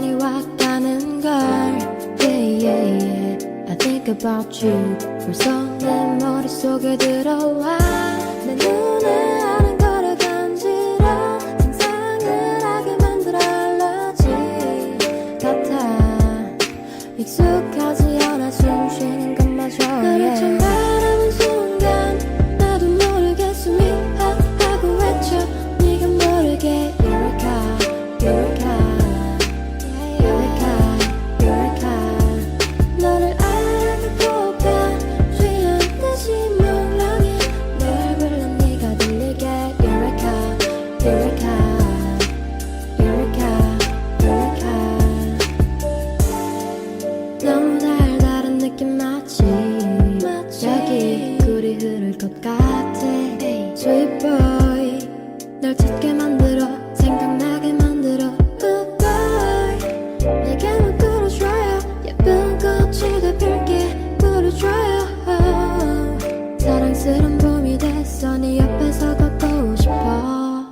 많이 왔다는 걸. Yeah, yeah, yeah. I think about you. 벌써 내 머릿속에 들어와. 내 눈에 아는 거를 간지러. 상상을 하게 만들어 알러지. 같아. 익숙 사랑스런 봄이 됐어. 네 옆에서 걷고 싶어.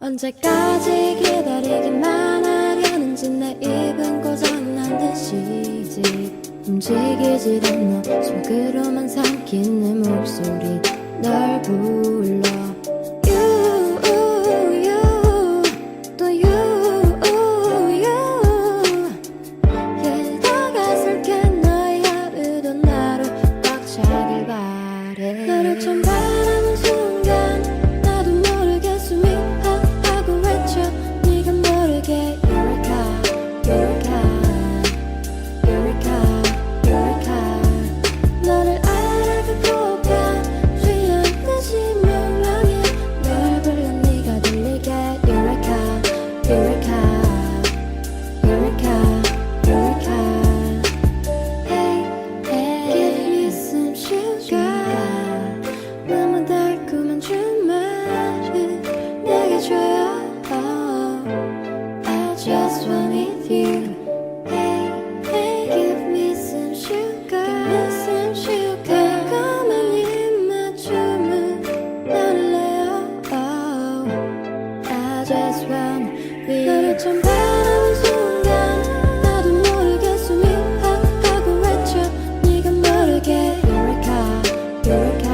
언제까지 기다리기만 하려는지 내 입은 고장난 듯이지. 움직이질 않아. 속으로만 삼킨 내 목소리 널 불러 You're okay.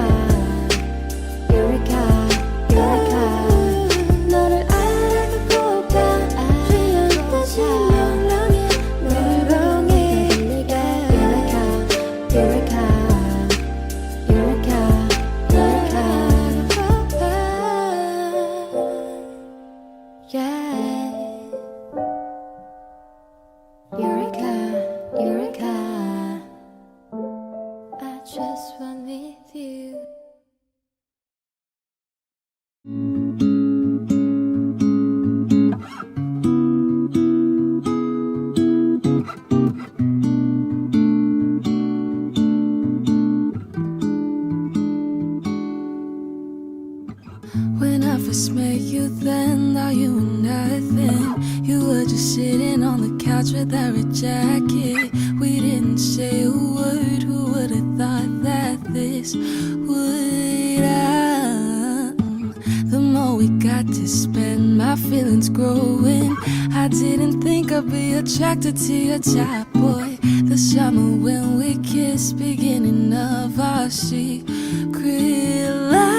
First met you, then thought you were nothing. You were just sitting on the couch with that red jacket. We didn't say a word. Who would have thought that this would happen? The more we got to spend, my feelings growing. I didn't think I'd be attracted to your type, boy. The summer when we kissed, beginning of our secret love.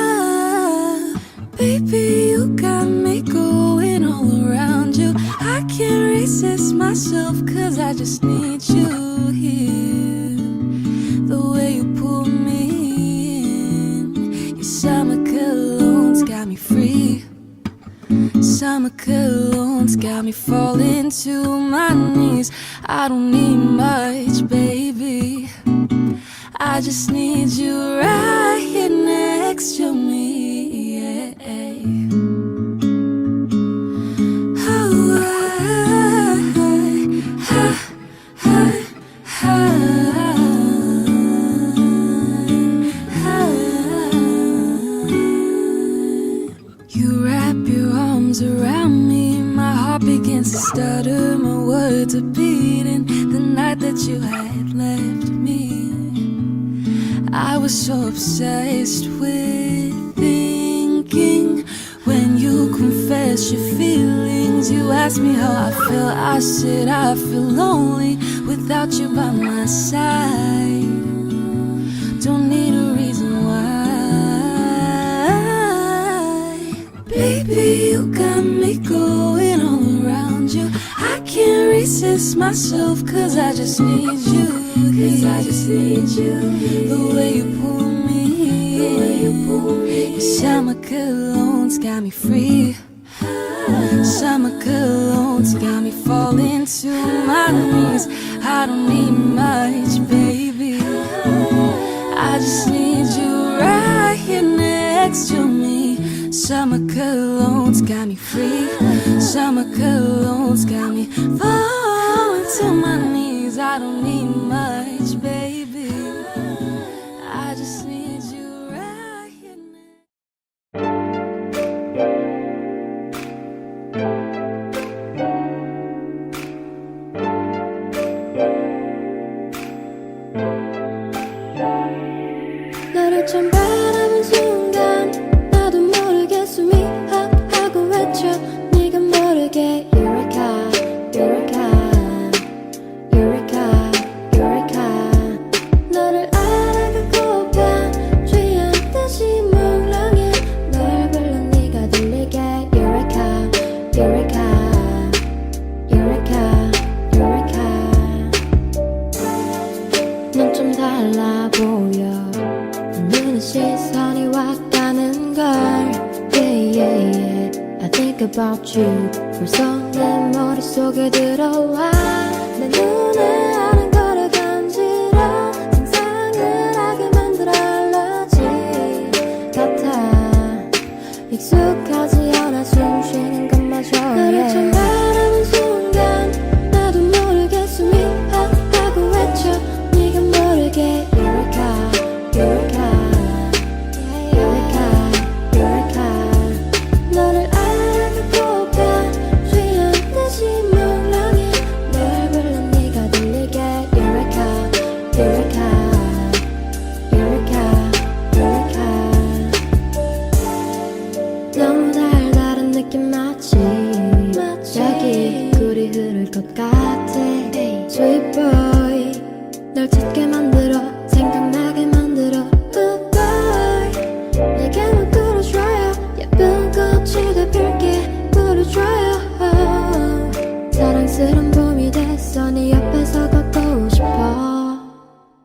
Baby, you got me going all around you. I can't resist myself, cause I just need you here. The way you pull me in, your summer cologne's got me free. Summer cologne's got me falling to my knees. I don't need much, baby. I just need you right here next to me. I was so obsessed with thinking. When you confess your feelings, you ask me how I feel. I said I feel lonely without you by my side. Don't need a reason why, baby. You got me going can't myself, cause I just need you. Cause I just need you. The way you pull me, the way you pull me. Summer cologne's got me free. Summer cologne's got me falling to my knees. I don't need much, baby. I just need you right here next to me. Summer cologne's got me free. Summer cologne's got me falling to my knees. I don't need much, baby. I just need you right here you 벌써 내 머릿속에 들어와. 내 눈에 아는 거를 간지러 상상을 하게 만들어 알러지. 같아. 익숙하 것 같아. Sweet boy 널 찾게 만들어 생각나게 만들어. Good boy 내게만 끌어줘요. 예쁜 꽃이 되필게 부르줘요. 사랑스런 봄이 됐어 네 옆에서 걷고 싶어.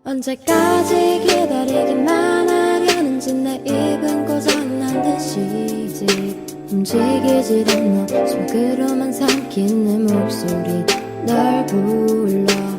언제까지 기다리기만 하려는지 내 입은 고장 난 듯이지 움직이질 않아 속으로만 삼킨 내 목소리 널 불러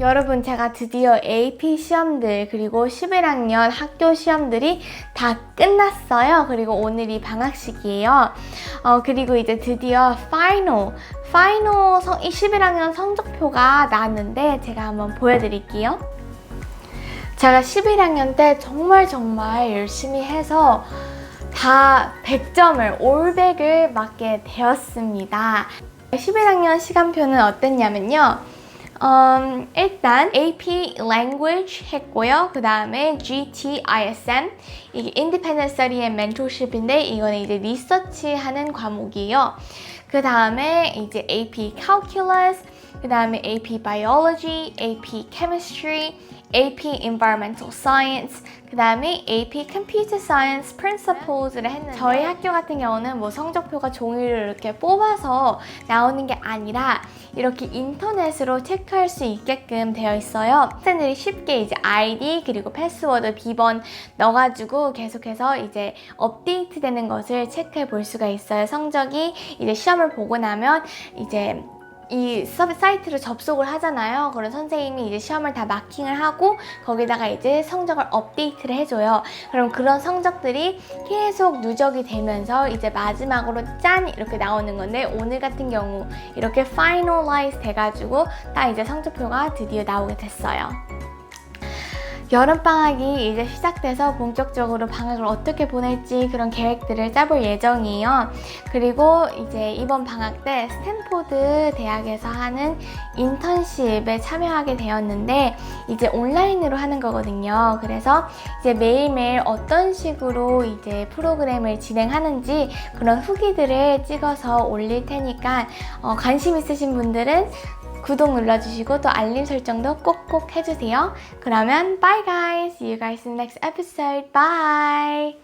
여러분 제가 드디어 AP 시험들 그리고 11학년 학교 시험들이 다 끝났어요. 그리고 오늘이 방학식이에요. 어, 그리고 이제 드디어 파이널 파이널 성, 11학년 성적표가 나왔는데 제가 한번 보여드릴게요. 제가 11학년 때 정말 정말 열심히 해서 다 100점을 올백을 맞게 되었습니다. 11학년 시간표는 어땠냐면요. 음, 일단 AP Language 했고요. 그 다음에 GTISM 이게 Independent Study and Mentorship인데 이거는 이제 리서치하는 과목이에요. 그 다음에 이제 AP Calculus, 그 다음에 AP Biology, AP Chemistry, AP Environmental Science, 그 다음에 AP Computer Science Principles를 했는데 저희 학교 같은 경우는 뭐 성적표가 종이를 이렇게 뽑아서 나오는 게 아니라 이렇게 인터넷으로 체크할 수 있게끔 되어 있어요. 학생들이 쉽게 이제 아이디 그리고 패스워드 비번 넣어가지고 계속해서 이제 업데이트 되는 것을 체크해 볼 수가 있어요. 성적이 이제 시험을 보고 나면 이제 이 서비 사이트를 접속을 하잖아요. 그럼 선생님이 이제 시험을 다 마킹을 하고 거기다가 이제 성적을 업데이트를 해줘요. 그럼 그런 성적들이 계속 누적이 되면서 이제 마지막으로 짠 이렇게 나오는 건데 오늘 같은 경우 이렇게 finalize 돼가지고 딱 이제 성적표가 드디어 나오게 됐어요. 여름방학이 이제 시작돼서 본격적으로 방학을 어떻게 보낼지 그런 계획들을 짜볼 예정이에요. 그리고 이제 이번 방학 때 스탠포드 대학에서 하는 인턴십에 참여하게 되었는데 이제 온라인으로 하는 거거든요. 그래서 이제 매일매일 어떤 식으로 이제 프로그램을 진행하는지 그런 후기들을 찍어서 올릴 테니까 어, 관심 있으신 분들은 구독 눌러주시고 또 알림 설정도 꼭꼭 해주세요. 그러면 bye guys. See you guys in the next episode. Bye.